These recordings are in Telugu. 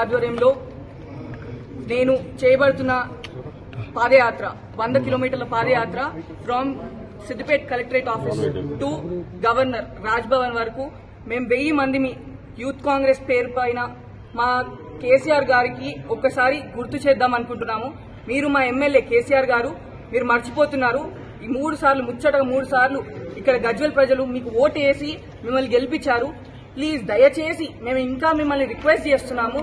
ఆధ్వర్యంలో నేను చేయబడుతున్న పాదయాత్ర వంద కిలోమీటర్ల పాదయాత్ర from Siddipet collectorate office to governor Raj Bhavan వరకు మేము వెయ్యి మంది యూత్ కాంగ్రెస్ పేరు పైన మా కేసీఆర్ గారికి ఒక్కసారి గుర్తు చేద్దాం అనుకుంటున్నాము. మీరు మా ఎమ్మెల్యే కేసీఆర్ గారు మీరు మర్చిపోతున్నారు. ఈ మూడు సార్లు ముచ్చటగా మూడు సార్లు ఇక్కడ గజ్వెల్ ప్రజలు మీకు ఓటు వేసి మిమ్మల్ని గెలిపించారు. ప్లీజ్ దయచేసి మేము ఇంకా మిమ్మల్ని రిక్వెస్ట్ చేస్తున్నాము.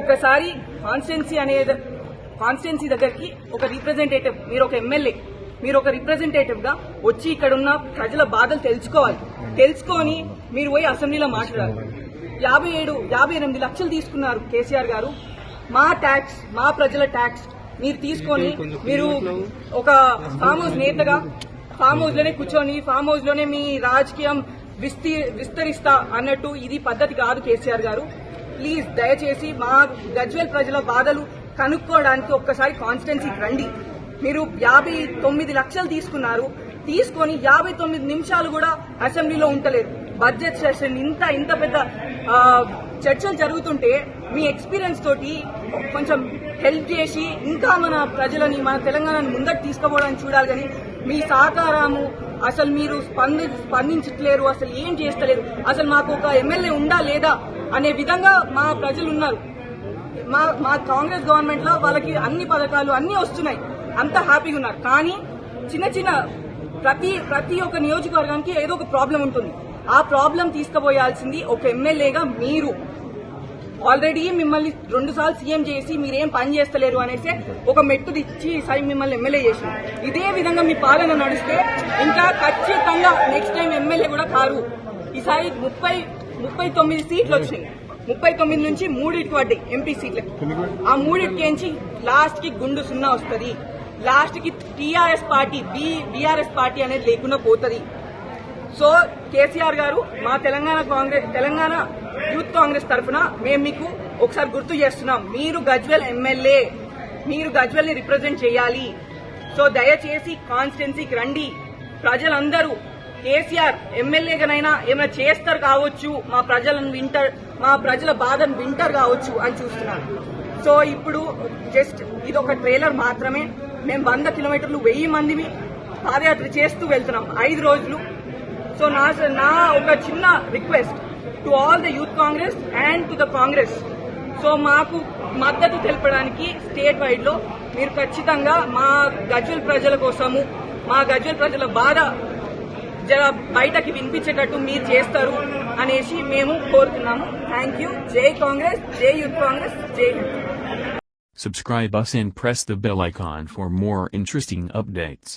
ఒకసారి కాన్స్టిట్యున్సీ అనేది కాన్స్టిట్యున్సీ దగ్గరికి ఒక రిప్రజెంటేటివ్ మీరు ఒక ఎమ్మెల్యే మీరు ఒక రిప్రజెంటేటివ్గా వచ్చి ఇక్కడ ఉన్న ప్రజల బాధలు తెలుసుకోవాలి. తెలుసుకొని మీరు పోయి అసెంబ్లీలో మాట్లాడాలి. యాభై ఏడు యాభై ఎనిమిది లక్షలు తీసుకున్నారు కేసీఆర్ గారు. మా ట్యాక్స్ మా ప్రజల ట్యాక్స్ మీరు తీసుకొని మీరు ఒక ఫామ్ హౌస్ నేతగా ఫామ్ హౌస్లోనే కూర్చొని ఫామ్ హౌస్లోనే మీ రాజకీయం విస్తీ విస్తరిస్తా అన్నట్టు ఇది పద్ధతి కాదు కేసీఆర్ గారు. ప్లీజ్ దయచేసి మా గజ్వేల్ ప్రజల బాధలు కనుక్కోవడానికి ఒక్కసారి కాన్స్టిట్యున్సీకి రండి. మీరు యాభై తొమ్మిది లక్షలు తీసుకున్నారు. తీసుకొని యాభై తొమ్మిది నిమిషాలు కూడా అసెంబ్లీలో ఉంటలేదు బడ్జెట్ సెషన్ ఇంత ఇంత పెద్ద చర్చలు జరుగుతుంటే మీ ఎక్స్పీరియన్స్ తోటి కొంచెం హెల్ప్ చేసి ఇంకా మన ప్రజలని మన తెలంగాణను ముందకు తీసుకుపోవడానికి చూడాలి కానీ మీ సహకారము అసలు మీరు స్పంది స్పందించట్లేరు అసలు ఏం చేస్తలేరు? అసలు మాకు ఒక ఎమ్మెల్యే ఉందా లేదా అనే విధంగా మా ప్రజలు ఉన్నారు మా మా కాంగ్రెస్ గవర్నమెంట్లో వాళ్ళకి అన్ని పథకాలు అన్ని వస్తున్నాయి. అంత హ్యాపీగా ఉన్నారు. కానీ చిన్న చిన్న ప్రతి ప్రతి ఒక్క నియోజకవర్గానికి ఏదో ఒక ప్రాబ్లం ఉంటుంది. ఆ ప్రాబ్లం తీసుకుపోయాల్సింది ఒక ఎమ్మెల్యేగా మీరు. ఆల్రెడీ మిమ్మల్ని రెండు సార్లు సీఎం చేసి మీరేం పని చేస్తలేరు అనేసి ఒక మెట్టు ఇచ్చి ఈసారి మిమ్మల్ని ఎమ్మెల్యే చేసి ఇదే విధంగా మీ పాలన నడిస్తే ఇంకా ఖచ్చితంగా నెక్స్ట్ టైం ఎమ్మెల్యే కూడా కారు. ఈసారి ముప్పై ముప్పై తొమ్మిది సీట్లు వచ్చినాయి. ముప్పై తొమ్మిది నుంచి మూడింటికి పడ్డాయి ఎంపీ సీట్లకి ఆ మూడింటికేంచి లాస్ట్కి గుండు సున్నా వస్తుంది. లాస్ట్కి TRS party B BRS party అనేది లేకుండా పోతుంది. సో కేసీఆర్ గారు మా Telangana Congress Telangana youth Congress తరఫున మేము మీకు ఒకసారి గుర్తు చేస్తున్నాం. మీరు గజ్వెల్ ఎమ్మెల్యే మీరు గజ్వెల్ని రిప్రజెంట్ చేయాలి. సో దయచేసి కాన్స్టిట్యున్సీకి రండి. ప్రజలందరూ కేసీఆర్ ఎమ్మెల్యేగానైనా ఏమైనా చేస్తారు కావచ్చు. మా ప్రజలను వింటర్ మా ప్రజల బాధను వింటర్ కావచ్చు అని చూస్తున్నాను. సో ఇప్పుడు జస్ట్ ఇది ఒక ట్రైలర్ మాత్రమే. మేము వంద కిలోమీటర్లు వెయ్యి మందిని పాదయాత్ర చేస్తూ వెళ్తున్నాం ఐదు రోజులు. సో నా నా ఒక చిన్న request. To all the youth Congress and to the Congress so మాకు మద్దతు తెలపడానికి స్టేట్ వైడ్లో మీరు ఖచ్చితంగా మా గజ్వల్ ప్రజల కోసము మా గజ్వల్ ప్రజల బాధ జర బయటకి వినిపించేటట్టు మీరు చేస్తారు అనేసి మేము కోరుతున్నాము. థ్యాంక్ యూ జై కాంగ్రెస్ జై యూత్ కాంగ్రెస్ జై Subscribe us and press the bell icon for more interesting updates.